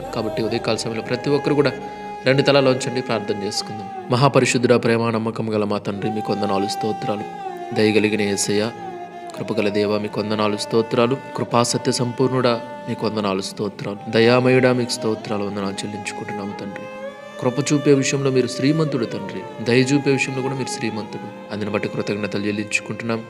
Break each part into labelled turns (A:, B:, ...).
A: కాబట్టి ఉదయకాల సమయంలో ప్రతి ఒక్కరు కూడా రెండు తలలోంచండి ప్రార్థన చేసుకుందాం. మహాపరిశుద్ధుడ ప్రేమ నమ్మకం గల మా తండ్రి మీ కొందనాలు స్తోత్రాలు. దయగలిగిన ఏసయ్య కృపగల దేవ మీ కొందనాలు స్తోత్రాలు. కృపాసత్య సంపూర్ణుడా మీ కొందనాలు స్తోత్రాలు. దయామయుడా మీకు స్తోత్రాలు వందనాలు చెల్లించుకుంటున్నాము తండ్రి. కృప చూపే విషయంలో మీరు శ్రీమంతుడు తండ్రి. దయ చూపే విషయంలో కూడా మీరు శ్రీమంతుడు. అందుని బట్టి కృతజ్ఞతలు చెల్లించుకుంటున్నాం.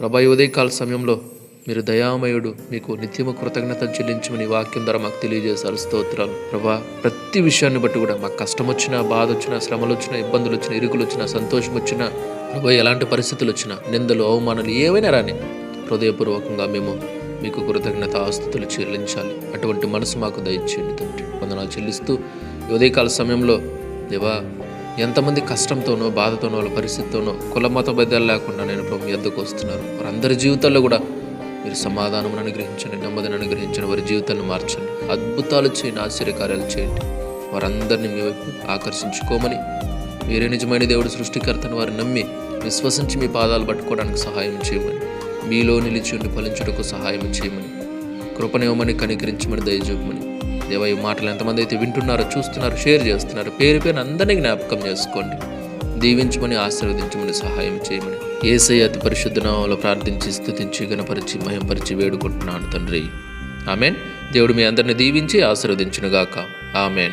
A: ప్రభా ఉదయకాల సమయంలో మీరు దయామయుడు మీకు నిత్యము కృతజ్ఞతలు చెల్లించమని వాక్యం ద్వారా మాకు తెలియజేశారు. స్తోత్రాలు. ప్రభా ప్రతి విషయాన్ని బట్టి కూడా మాకు కష్టం వచ్చినా బాధ వచ్చినా శ్రమలు వచ్చినా ఇబ్బందులు వచ్చినా ఇరుకులు వచ్చినా సంతోషం వచ్చినా ప్రభా ఎలాంటి పరిస్థితులు వచ్చినా నిందలు అవమానాలు ఏవైనా రాని హృదయపూర్వకంగా మేము మీకు కృతజ్ఞత ఆస్తుతులు చెల్లించాలి. అటువంటి మనసు మాకు దయచేయండి తండ్రి. వందనాలు చెల్లిస్తూ ఉదయకాల సమయంలో దేవా ఎంతమంది కష్టంతోనో బాధతోనో వాళ్ళ పరిస్థితితోనో కుల మత భేదాలు లేకుండా నేను ప్రభు మీ వద్దకు వస్తున్నారు వారందరి జీవితాల్లో కూడా మీరు సమాధానం అనుగ్రహించండి నెమ్మదిని అనుగ్రహించండి వారి జీవితాలను మార్చండి అద్భుతాలు చేయండి ఆశ్చర్యకార్యాలు చేయండి. వారందరినీ మీ వైపు ఆకర్షించుకోమని మీరే నిజమైన దేవుడు సృష్టికర్తను వారు నమ్మి విశ్వసించి మీ పాదాలు పట్టుకోవడానికి సహాయం చేయమని మీలో నిలిచి ఉండి ఫలించుటకు సహాయం చేయమని కృపనివ్వమని కనికరించమని దయచూపమని దేవ ఈ మాటలు ఎంతమంది అయితే వింటున్నారో చూస్తున్నారో షేర్ చేస్తున్నారు పేరు పేరు అందరినీ జ్ఞాపకం చేసుకోండి. దీవించమని ఆశీర్వదించమని సహాయం చేయమని. ఏసై అతి పరిశుద్ధ నామంలో ప్రార్థించి స్థుతించి గణపరిచి మయంపరిచి వేడుకుంటున్నాను తండ్రి. ఆమెన్. దేవుడు మీ అందరిని దీవించి ఆశీర్వదించునుగాక. ఆమెన్.